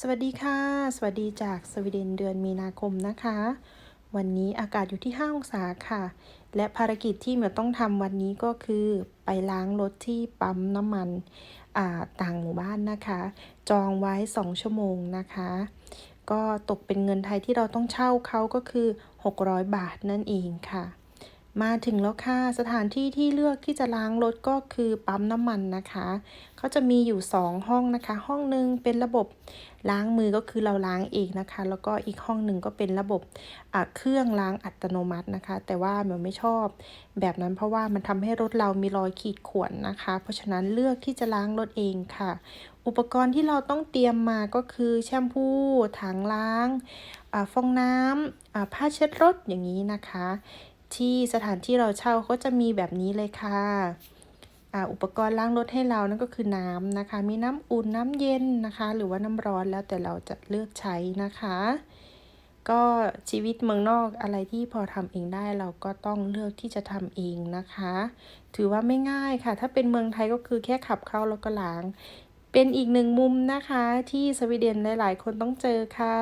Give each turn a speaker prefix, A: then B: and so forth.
A: สวัสดีค่ะ สวัสดีจากสวีเดนเดือนมีนาคมนะคะ วันนี้อากาศอยู่ที่ 5 องศาค่ะ และภารกิจที่เหมียวต้องทำวันนี้ก็คือไปล้างรถที่ปั๊มน้ำมันอ่าต่างหมู่บ้านนะคะ จองไว้ 2 ชั่วโมงนะคะ ก็ตกเป็นเงินไทยที่เราต้องเช่าเขาก็คือ 600 บาทนั่นเองค่ะ มาถึงแล้วค่ะ สถานที่ที่เลือกที่จะล้างรถก็คือปั๊มน้ำมันนะคะเขาจะมีอยู่ 2 ห้องนะคะ ห้องหนึ่งเป็นระบบล้างมือก็คือเราล้างเองนะคะ แล้วก็อีกห้องหนึ่งก็เป็นระบบอะเครื่องล้างอัตโนมัตินะคะ แต่ว่าเหมียวไม่ชอบแบบนั้นเพราะว่ามันทำให้รถเรามีรอยขีดข่วนนะคะ เพราะฉะนั้นเลือกที่จะล้างรถเองค่ะ อุปกรณ์ที่เราต้องเตรียมมาก็คือแชมพูถังล้างอ่าฟองน้ำอ่าผ้าเช็ดรถอย่างนี้นะคะ ที่สถานที่เราเช่าเขาจะมีแบบนี้เลยค่ะอุปกรณ์ล้างรถให้เรานั่นก็คือน้ำนะคะ มีน้ำอุ่นน้ำเย็นนะคะ หรือว่าน้ำร้อนแล้วแต่เราจะเลือกใช้นะคะ ก็ชีวิตเมืองนอกอะไรที่พอทำเองได้เราก็ต้องเลือกที่จะทำเองนะคะ ถือว่าไม่ง่ายค่ะ ถ้าเป็นเมืองไทยก็คือแค่ขับเข้าแล้วก็ล้าง เป็นอีกหนึ่งมุมนะคะที่สวีเดนหลาย ๆ คนต้องเจอค่ะ